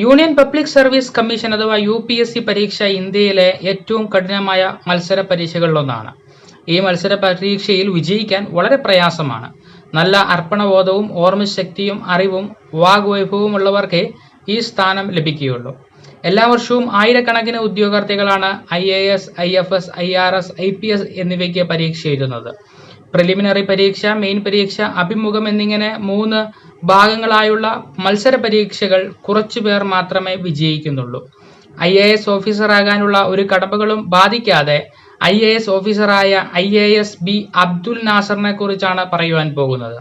Union public service commission അഥവാ U P S C പരീക്ഷ ഇന്ത്യയിലെ ഏറ്റവും കഠിനമായ മത്സര പരീക്ഷകളിലൊന്നാണ്. ഈ മത്സര പരീക്ഷയിൽ വിജയിക്കാൻ വളരെ പ്രയാസമാണ്. നല്ല അർപ്പണബോധവും ഓർമ്മശക്തിയും അറിവും വാഗ്വൈഭവവും ഉള്ളവർക്കേ ഈ സ്ഥാനം ലഭിക്കുകയുള്ളൂ. എല്ലാ വർഷവും ആയിരക്കണക്കിന് ഉദ്യോഗാർത്ഥികളാണ് I A S I F S I R S I P S എന്നിവയ്ക്ക് പരീക്ഷ എഴുതുന്നത്. പ്രിലിമിനറി പരീക്ഷ മെയിൻ പരീക്ഷ അഭിമുഖം എന്നിങ്ങനെ മൂന്ന് ഭാഗങ്ങളായുള്ള മത്സര പരീക്ഷകൾ കുറച്ചു പേർ മാത്രമേ വിജയിക്കുന്നുള്ളൂ. ഐ എ എസ് ഓഫീസറാകാനുള്ള ഒരു കടമ്പകളും ബാധിക്കാതെ ഐ എ എസ് ഓഫീസറായ I A S B Abdul നാസറിനെ കുറിച്ചാണ് പറയുവാൻ പോകുന്നത്.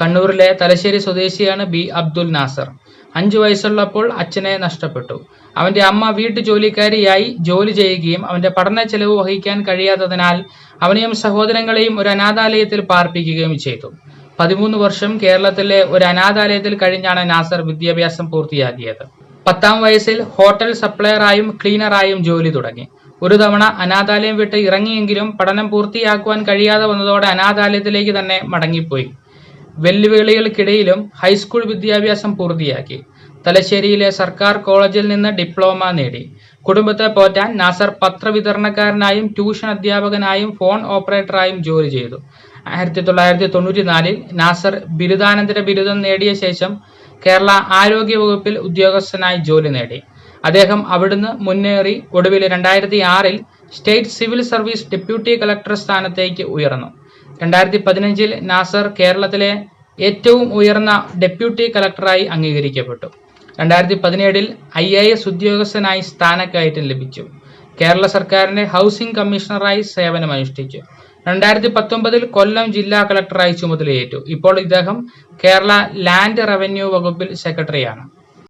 കണ്ണൂരിലെ തലശ്ശേരി സ്വദേശിയാണ് ബി അബ്ദുൽ നാസർ. അഞ്ചു വയസ്സുള്ളപ്പോൾ അച്ഛനെ നഷ്ടപ്പെട്ടു. അവന്റെ അമ്മ വീട്ടു ജോലിക്കാരിയായി ജോലി ചെയ്യുകയും അവന്റെ പഠന ചെലവ് വഹിക്കാൻ കഴിയാത്തതിനാൽ അവനെയും സഹോദരങ്ങളെയും ഒരു അനാഥാലയത്തിൽ പാർപ്പിക്കുകയും ചെയ്തു. പതിമൂന്ന് വർഷം കേരളത്തിലെ ഒരു അനാഥാലയത്തിൽ കഴിഞ്ഞാണ് നാസർ വിദ്യാഭ്യാസം പൂർത്തിയാക്കിയത്. പത്താം വയസ്സിൽ ഹോട്ടൽ സപ്ലയറായും ക്ലീനറായും ജോലി തുടങ്ങി. ഒരു തവണ അനാഥാലയം വിട്ട് ഇറങ്ങിയെങ്കിലും പഠനം പൂർത്തിയാക്കുവാൻ കഴിയാതെ വന്നതോടെ അനാഥാലയത്തിലേക്ക് തന്നെ മടങ്ങിപ്പോയി. വെല്ലുവിളികൾക്കിടയിലും ഹൈസ്കൂൾ വിദ്യാഭ്യാസം പൂർത്തിയാക്കി. തലശ്ശേരിയിലെ സർക്കാർ കോളേജിൽ നിന്ന് ഡിപ്ലോമ നേടി. കുടുംബത്തെ പോറ്റാൻ നാസർ പത്രവിതരണക്കാരനായും ട്യൂഷൻ അധ്യാപകനായും ഫോൺ ഓപ്പറേറ്ററായും ജോലി ചെയ്തു. ആയിരത്തി തൊള്ളായിരത്തി തൊണ്ണൂറ്റിനാലിൽ നാസർ ബിരുദാനന്തര ബിരുദം നേടിയ ശേഷം കേരള ആരോഗ്യ വകുപ്പിൽ ഉദ്യോഗസ്ഥനായി ജോലി നേടി. അദ്ദേഹം അവിടുന്ന് മുന്നേറി ഒടുവിൽ രണ്ടായിരത്തി ആറിൽ state civil service deputy collector സ്ഥാനത്തേക്ക് ഉയർന്നു. രണ്ടായിരത്തി പതിനഞ്ചിൽ നാസർ കേരളത്തിലെ ഏറ്റവും ഉയർന്ന ഡെപ്യൂട്ടി കളക്ടറായി അംഗീകരിക്കപ്പെട്ടു. രണ്ടായിരത്തി പതിനേഴിൽ ഐ എ എസ് ഉദ്യോഗസ്ഥനായി സ്ഥാനക്കയറ്റം ലഭിച്ചു. കേരള സർക്കാരിന്റെ ഹൗസിംഗ് കമ്മീഷണറായി സേവനമനുഷ്ഠിച്ചു. രണ്ടായിരത്തി പത്തൊമ്പതിൽ കൊല്ലം ജില്ലാ കളക്ടറായി ചുമതലയേറ്റു. ഇപ്പോൾ ഇദ്ദേഹം കേരള ലാൻഡ് റവന്യൂ വകുപ്പിൽ സെക്രട്ടറിയാണ്.